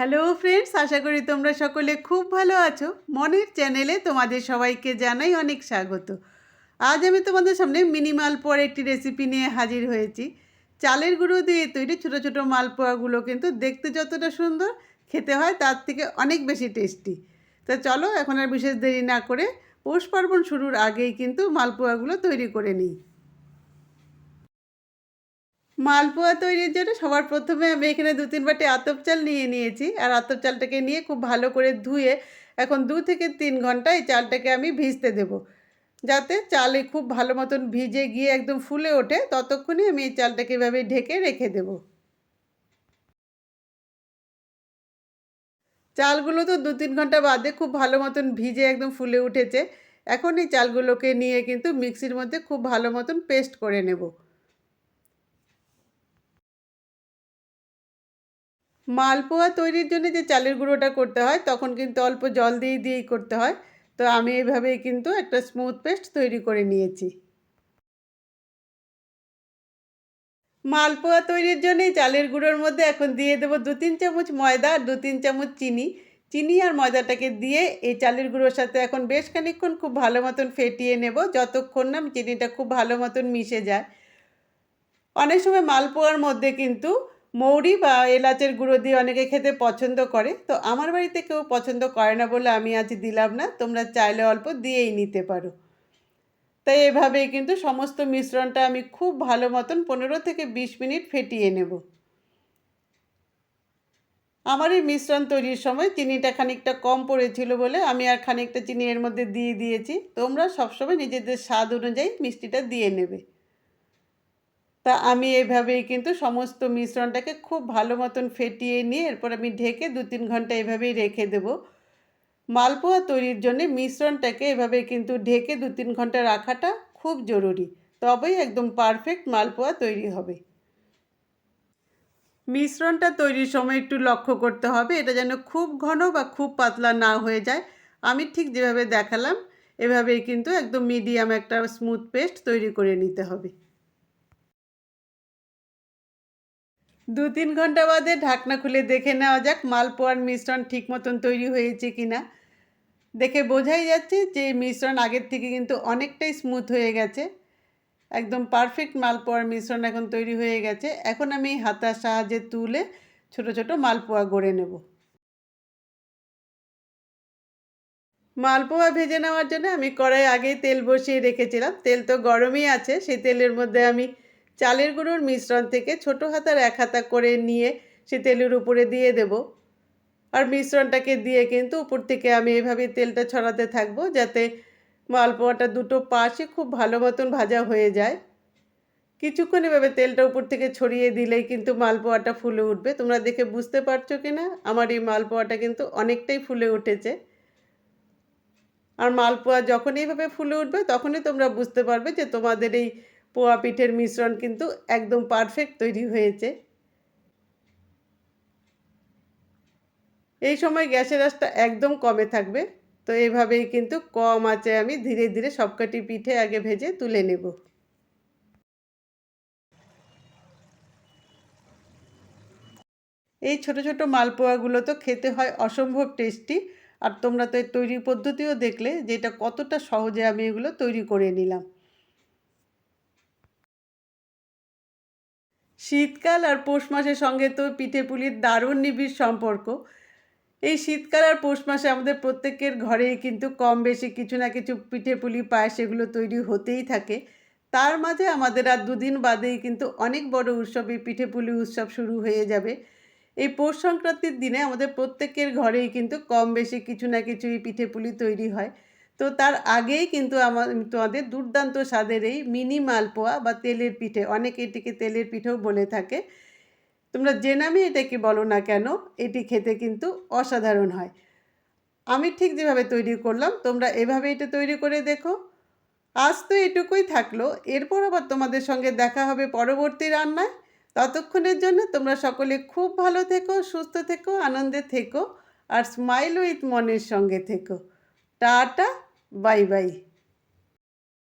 Hello friends আশা করি তোমরা সকলে খুব ভালো আছো। মনের চ্যানেলে তোমাদের সবাইকে জানাই অনেক স্বাগত। আজ আমি তোমাদের সামনে মিনি মালপোয়ার একটি রেসিপি নিয়ে হাজির হয়েছি। চালের গুঁড়ো দিয়ে তৈরি ছোটো ছোটো মালপোয়াগুলো কিন্তু দেখতে যতটা সুন্দর, খেতে হয় তার থেকে অনেক বেশি টেস্টি তো চলো এখন আর বিশেষ দেরি না করে পৌষ পার্বণ শুরুর আগেই কিন্তু মালপোয়াগুলো তৈরি করে নিই। মালপোয়া তৈরির জন্য সবার প্রথমে আমি এখানে দু তিন বাটি আতপ চাল নিয়ে নিয়েছি। আর আতপ চালটাকে নিয়ে খুব ভালো করে ধুয়ে এখন দু থেকে তিন ঘণ্টা এই চালটাকে আমি ভিজতে দেব। যাতে চালে খুব ভালো মতন ভিজে গিয়ে একদম ফুলে ওঠে, ততক্ষণে আমি এই চালটাকে এভাবে ঢেকে রেখে দেব। চালগুলো তো দু তিন ঘণ্টা বাদে খুব ভালো মতন ভিজে একদম ফুলে উঠেছে। এখন এই চালগুলোকে নিয়ে কিন্তু মিক্সির মধ্যে খুব ভালো মতন পেস্ট করে নেব। মালপোয়া তৈরির জন্য যে চালের গুঁড়োটা করতে হয়, তখন কিন্তু অল্প জল দিয়ে, দিয়েই করতে হয়। তো আমি এইভাবেই কিন্তু একটা স্মুথ পেস্ট তৈরি করে নিয়েছি। মালপোয়া তৈরির জন্য চালের গুঁড়োর মধ্যে এখন দিয়ে দেবো দু তিন চামচ ময়দা আর দু তিন চামচ চিনি। চিনি আর ময়দাটাকে দিয়ে এই চালের গুঁড়োর সাথে এখন বেশ খানিক্ষণ খুব ভালো মতন ফেটিয়ে নেব, যতক্ষণ না চিনিটা খুব ভালো মতন মিশে যায়। অনেক সময় মালপোয়ার মধ্যে কিন্তু মৌরি বা এলাচের গুঁড়ো দিয়ে অনেকে খেতে পছন্দ করে। তো আমার বাড়িতে কেউ পছন্দ করে না বলে আমি আজ দিলাম না, তোমরা চাইলে অল্প দিয়েই নিতে পারো। তাই এভাবেই কিন্তু সমস্ত মিশ্রণটা আমি খুব ভালো মতন পনেরো থেকে বিশ মিনিট ফেটিয়ে নেব। আমার এই মিশ্রণ তৈরির সময় চিনিটা খানিকটা কম পড়েছিল বলে আমি আর খানিকটা চিনি এর মধ্যে দিয়ে দিয়েছি। তোমরা সবসময় নিজেদের স্বাদ অনুযায়ী মিষ্টিটা দিয়ে নেবে। তা আমি এভাবেই কিন্তু সমস্ত মিশ্রণটাকে খুব ভালো মতন ফেটিয়ে নিয়ে এরপর আমি ঢেকে দু তিন ঘণ্টা এভাবেই রেখে দেব। মালপোয়া তৈরির জন্য মিশ্রণটাকে এভাবে কিন্তু ঢেকে দু তিন ঘণ্টা রাখাটা খুব জরুরি। তবেই একদম পারফেক্ট মালপোয়া তৈরি হবে। মিশ্রণটা তৈরির সময় একটু লক্ষ্য করতে হবে, এটা যেন খুব ঘন বা খুব পাতলা না হয়ে যায়। আমি ঠিক যেভাবে দেখালাম, এভাবেই কিন্তু একদম মিডিয়াম একটা স্মুথ পেস্ট তৈরি করে নিতে হবে। দু তিন ঘণ্টা বাদে ঢাকনা খুলে দেখে নেওয়া যাক মালপোয়ার মিশ্রণ ঠিক মতন তৈরি হয়েছে কি না দেখে বোঝাই যাচ্ছে যে মিশ্রণ আগের থেকে কিন্তু অনেকটাই স্মুথ হয়ে গেছে। একদম পারফেক্ট মালপোয়ার মিশ্রণ এখন তৈরি হয়ে গেছে। এখন আমি হাতার সাহায্যে তুলে ছোট ছোট মালপোয়া গড়ে নেব। মালপোয়া ভেজে নেওয়ার জন্য আমি কড়াই আগেই তেল বসিয়ে রেখেছিলাম। তেল তো গরমই আছে, সেই তেলের মধ্যে আমি চালের গুঁড়োর মিশ্রণ থেকে ছোটো হাতার এক হাতা করে নিয়ে সে তেলের উপরে দিয়ে দেব। আর মিশ্রণটাকে দিয়ে কিন্তু উপর থেকে আমি এভাবে তেলটা ছড়াতে থাকব যাতে মালপোয়াটা দুটো পাশে খুব ভালো মতন ভাজা হয়ে যায়। কিছুক্ষণ এভাবে তেলটা উপর থেকে ছড়িয়ে দিলেই কিন্তু মালপোয়াটা ফুলে উঠবে। তোমরা দেখে বুঝতে পারছ কি না আমার এই মালপোয়াটা কিন্তু অনেকটাই ফুলে উঠেছে। আর মালপোয়া যখন এইভাবে ফুলে উঠবে, তখনই তোমরা বুঝতে পারবে যে তোমাদের এই পোয়া পিঠের মিশ্রণ কিন্তু একদম পারফেক্ট তৈরি হয়েছে। এই সময় গ্যাসের আঁচটা একদম কমে থাকবে, তো এইভাবেই কিন্তু কম আছে আমি ধীরে ধীরে সবকটি পিঠে আগে ভেজে তুলে নেব। এই ছোট ছোট মালপোয়াগুলো তো খেতে হয় অসম্ভব টেস্টি, আর তোমরা তো এর তৈরি পদ্ধতিও দেখলে যে এটা কতটা সহজে আমি এগুলো তৈরি করে নিলাম। শীতকাল আর পৌষ মাসের সঙ্গে তো পিঠে পুলির দারুণ নিবিড় সম্পর্ক। এই শীতকাল আর পৌষ মাসে আমাদের প্রত্যেকের ঘরেই কিন্তু কম বেশি কিছু না কিছু পিঠে পুলি, পায়েস এগুলো তৈরি হতেই থাকে। তার মাঝে আমাদের আর দুদিন বাদেই কিন্তু অনেক বড় উৎসব এই পিঠে পুলি উৎসব শুরু হয়ে যাবে। এই পৌষ সংক্রান্তির দিনে আমাদের প্রত্যেকের ঘরেই কিন্তু কম বেশি কিছু না কিছু এই পিঠে পুলি তৈরি হয়। তো তার আগেই কিন্তু আমার, তোমাদের দুর্দান্ত স্বাদের এই মিনি মালপোয়া বা তেলের পিঠে, অনেকে এটিকে তেলের পিঠেও বলে থাকে। তোমরা যে নামে এটাকে বলো না কেন, এটি খেতে কিন্তু অসাধারণ হয়। আমি ঠিক যেভাবে তৈরি করলাম, তোমরা এভাবে এটা তৈরি করে দেখো। আজ তো এটুকুই থাকল, এরপর আবার তোমাদের সঙ্গে দেখা হবে পরবর্তী রান্নায়। ততক্ষণের জন্য তোমরা সকলে খুব ভালো থেকো, সুস্থ থেকো, আনন্দে থেকো, আর স্মাইল উইথ মনের সঙ্গে থেকো। টাটা! Bye bye.